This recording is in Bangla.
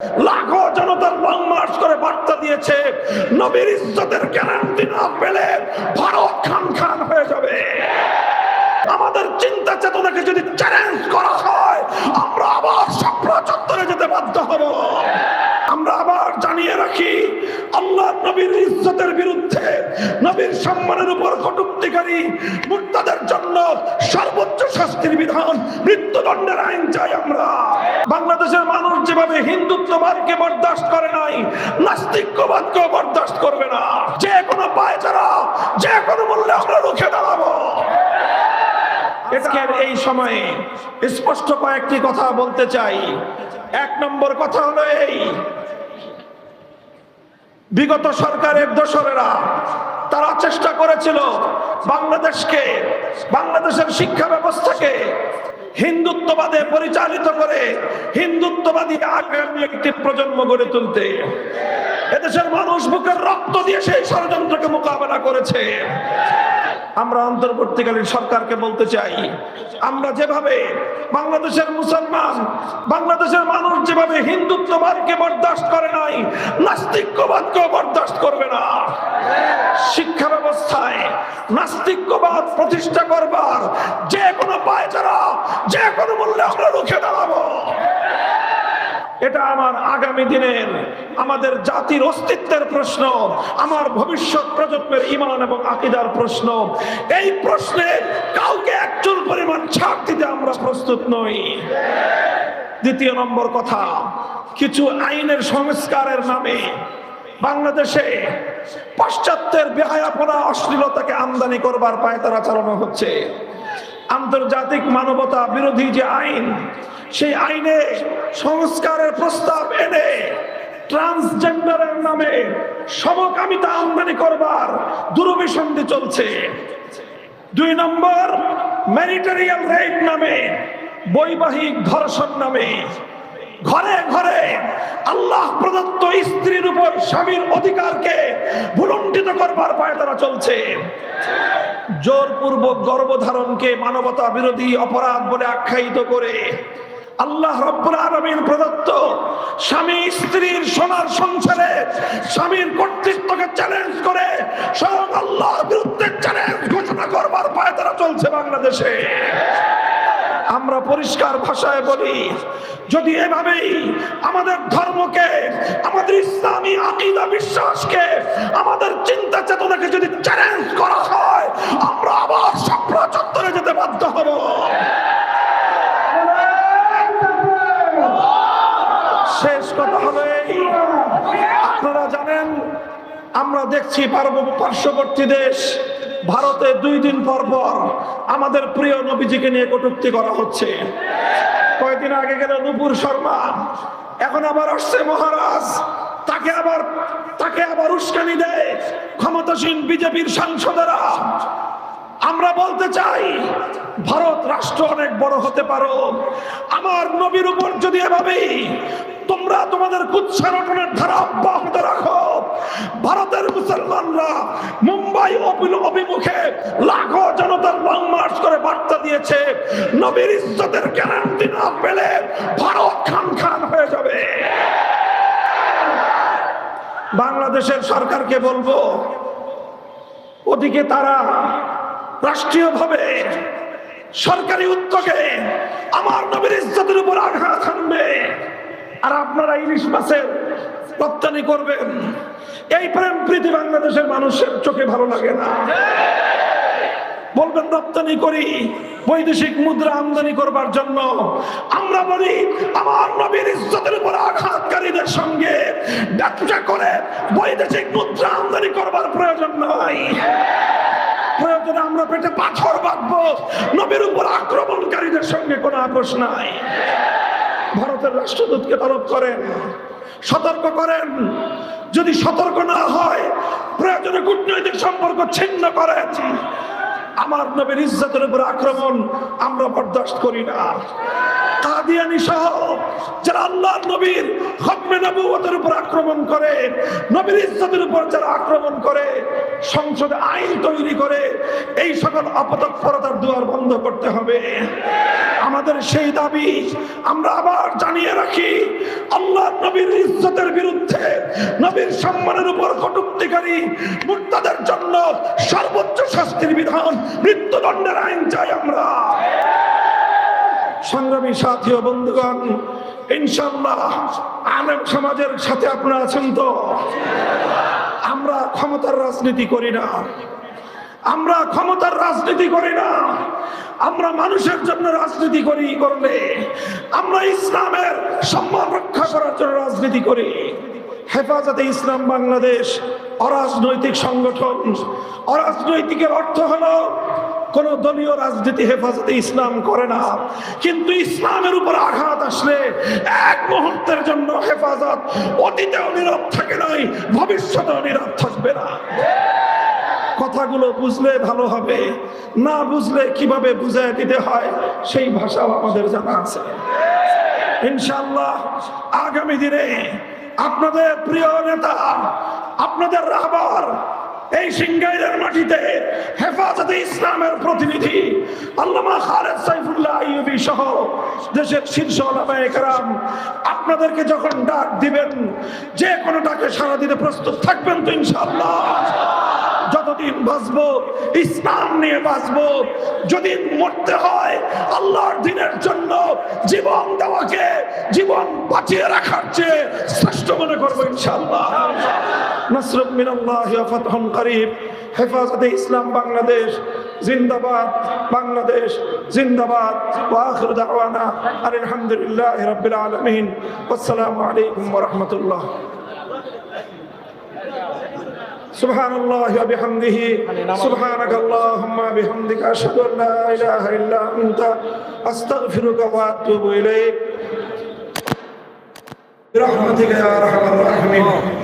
লাখো জনতার লং মার্চ করে বার্তা দিয়েছে, নবীর ইজ্জতের গ্যারান্টি না পেলে ভারত খান খান হয়ে যাবে। আমাদের চিন্তা চেতনাকে যদি চ্যালেঞ্জ করা হয়, আমরা আবার স্বপ্ন চত্বরে যেতে বাধ্য হব আমরা আবার জানিয়ে রাখি আল্লাহ নবীর ইজ্জতের বিরুদ্ধে নবীর সম্মানের উপর কটুক্তিকারী মুক্তাদের জন্য সর্বোচ্চ শাস্তির বিধান মৃত্যুদণ্ডের আইন চাই আমরা। বাংলাদেশের মানুষ যেভাবে হিন্দুত্ববাদকে বরদাস্ত করে নাই নাস্তিক্যবাদকেও বরদাস্ত করবে না। যে কোনো পায় যারা যে কোনো মূল্যে আমরা রুখে দাঁড়াবো। আজকের এই সময়ে স্পষ্ট কয়েকটি কথা বলতে চাই। এক নম্বর কথা হলো এই বিগত সরকারের দোসরেরা, তারা চেষ্টা করেছিল বাংলাদেশকে, বাংলাদেশের শিক্ষা ব্যবস্থাকে হিন্দুত্ববাদে পরিচালিত করে হিন্দুত্ববাদী আগামী একটি প্রজন্ম গড়ে তুলতে। এদেশের মানুষ বুকের রক্ত দিয়ে সেই ষড়যন্ত্রকে মোকাবেলা করেছে। আমরা অন্তর্বর্তীকালীন সরকারকে বলতে চাই, আমরা যেভাবে বাংলাদেশের মুসলমান, বাংলাদেশের মানুষ যেভাবে হিন্দুত্ববাদকে বরদাস্ত করে নাই নাস্তিক্যবাদকেও বরদাস্ত করবে না। শিক্ষা ব্যবস্থায় নাস্তিক্যবাদ প্রতিষ্ঠা করবার যে কোনো পায়চারা, যে কোনো মূল্যে আমরা রুখে দাঁড়াবো। এটা আমার আগামী দিনের, আমাদের জাতির অস্তিত্বের প্রশ্ন, আমার ভবিষ্যৎ প্রজন্মের ইমান এবং আকিদার প্রশ্ন। এই প্রশ্নে কাউকে একচুল পরিমাণ ছাড় দিতে আমরা প্রস্তুত নই। দ্বিতীয় নম্বর কথা, কিছু আইনের সংস্কারের নামে বাংলাদেশে পাশ্চাত্যের বেহায়াপনা, অশ্লীলতাকে আমদানি করবার পায়তারা চালানো হচ্ছে। আন্তর্জাতিক মানবতা বিরোধী যে আইন সেই আইনে সংস্কারের প্রস্তাব এনে ট্রান্সজেন্ডারের নামে সমকামিতা আমদানি করবার দুরভিসন্ধি চলছে। দুই নম্বর ম্যারিটারিয়াল রেপ নামে, বৈবাহিক ধর্ষণ নামে। ঘরে ঘরে আল্লাহ প্রদত্ত স্ত্রীর উপর স্বামীর অধিকারকে ভুলণ্ঠিত করবার পায়তারা চলছে। জোরপূর্বক গর্ভধারণকে মানবতা বিরোধী অপরাধ বলে আখ্যায়িত করে আল্লাহ রব্বুল প্রদত্ত স্বামী স্ত্রীর সোনার সংসারে স্বামীর কর্তৃত্বকে চ্যালেঞ্জ করে স্বয়ং আল্লাহর বিরুদ্ধে চ্যালেঞ্জ ঘোষণা করবার পায়তারা চলছে বাংলাদেশে। আমরা পরিষ্কার ভাষায় বলি, যদি এভাবেই আমাদের ধর্মকে, আমাদের ইসলামী আকিদা, বিশ্বাসকে, আমাদের চিন্তা চেতনাকে যদি চ্যালেঞ্জ করা হয়, আমরা আবার স্বপ্ন চত্বরে যেতে বাধ্য হব শেষ কথা হলো এই আপনারা জানেন আমরা দেখছি পার্শ্ববর্তী দেশ, ভারতে দুই দিন পর পর আমাদের প্রিয় নবীজিকে নিয়ে কটূক্তি করা হচ্ছে। কয়েকদিন আগে গেল নুপুর শর্মা, এখন আবার আসছে মহারাজ। তাকে আবার তাকে আবার উস্কানি দেয় ক্ষমতাসীন বিজেপির সাংসদেরা। আমরা বলতে চাই, ভারত রাষ্ট্র অনেক বড় হতে পারো। আমার নবীর উপর যদি এভাবেই তোমরা তোমাদের কুৎসারটনের ধারা অব্যাহত রাখো ভারতের মুসলমানরা মুম্বাই অভিমুখে লাখো জনতার লং মার্চ করে বার্তা দিয়েছে, নবীর ইজ্জতের গ্যারান্টি না পেলে ভারত খান খান হয়ে যাবে। বাংলাদেশের সরকারকে বলব, ওদিকে তারা রাষ্ট্রীয়ভাবে সরকারি উদ্যোগে আমার নবীর ইজ্জতের উপর আঘাত হানবে। আর আপনারা ইলিশ মাছের রপ্তানি করবেন। এই প্রেম প্রীতি বাংলাদেশের মানুষের চোখে ভালো লাগে না। বলবেন, রপ্তানি করি, বৈদেশিক মুদ্রা আমদানি করবার জন্য। আমরা বলি, আমার নবীর ইজ্জতের উপর আঘাতকারীদের সঙ্গে ব্যবসা করে বৈদেশিক মুদ্রা আমদানি করবার প্রয়োজন নয় আমরা পেটে পাথর বাঁধবো, নবীর উপর আক্রমণকারীদের সঙ্গে কোনো আপোষ নাই। ভারতের রাষ্ট্রদূতকে তলব করেন, সতর্ক করেন। যদি সতর্ক না হয়, প্রয়োজনে কূটনৈতিক সম্পর্ক ছিন্ন করেন। আমার নবীর ইজ্জতের উপর আক্রমণ আমরা বরদাস্ত করি না। যারা উপর আক্রমণ উপর যারা আক্রমণ করে, সংসদে আইন তৈরি করে, এই সকল বন্ধ করতে হবে। আমাদের সেই দাবি আমরা আবার জানিয়ে রাখি আল্লাহ নবীর ইজ্জতের বিরুদ্ধে নবীর সম্মানের উপর কটুক্তিকারী মুক্তাদের জন্য সর্বোচ্চ শাস্তির বিধান মৃত্যুদণ্ডের আইন চাই আমরা। সংগ্রামী সাথী ও বন্ধুগণ ইনশাল্লাহ আলেম সমাজের সাথে আপনারা আছেন তো? আমরা ক্ষমতার রাজনীতি করি না। আমরা ক্ষমতার রাজনীতি করি না। আমরা মানুষের জন্য রাজনীতি করি করলে আমরা ইসলামের সম্মান রক্ষা করার জন্য রাজনীতি করি। হেফাজতে ইসলাম বাংলাদেশ অরাজনৈতিক সংগঠন অরাজনৈতিকের অর্থ হলো, কোন দলীয় রাজনীতি হেফাজতে ইসলাম করে না। কিন্তু ইসলামের উপর আঘাত আসলে এক মুহূর্তের জন্য হেফাজত অতীতেও নীরব থাকে নাই, ভবিষ্যতেও নীরব থাকবে না। কথাগুলো বুঝলে ভালো হবে, না বুঝলে কীভাবে বুঝায় দিতে হয়, সেই ভাষাও আমাদের জানা আছে। ইনশাল্লাহ আগামী দিনে আপনাদের প্রিয় নেতা আপনাদের রাবার এই সিংগাইরের মাটিতে হেফাজতে ইসলামের প্রতিনিধি আল্লামা খালেদ সাইফুল্লাহ আইয়ুবি সহ দেশের শীর্ষ ওলামায়ে কেরাম আপনাদেরকে যখন ডাক দিবেন, যে কোনো ডাকে সারা দিতে প্রস্তুত থাকবেন তো ইনশাআল্লাহ। যতদিন বাঁচবো, ইসলাম নিয়ে বাঁচবো। যদি মরতে হয়, আল্লাহর দিনের জন্য জীবন দেওয়াকে, জীবন বাঁচিয়ে রাখার চেয়ে শ্রেষ্ঠ মনে করব ইনশাআল্লাহ। নসরত মিনাল্লাহ ফাতহুন করিব। হেফাজতে ইসলাম বাংলাদেশ, জিন্দাবাদ বাংলাদেশ, জিন্দাবাদ। ওয়াখির দাওয়ানা আলহামদুলিল্লাহ রাব্বিল আলামিন। আসসালামু আলাইকুম রাহমাতুল্লাহ। سبحان الله وبحمده سبحانك اللهم بحمدك أشهد أن لا إله إلا أنت. أستغفرك وأتوب إليك. برحمتك يا أرحم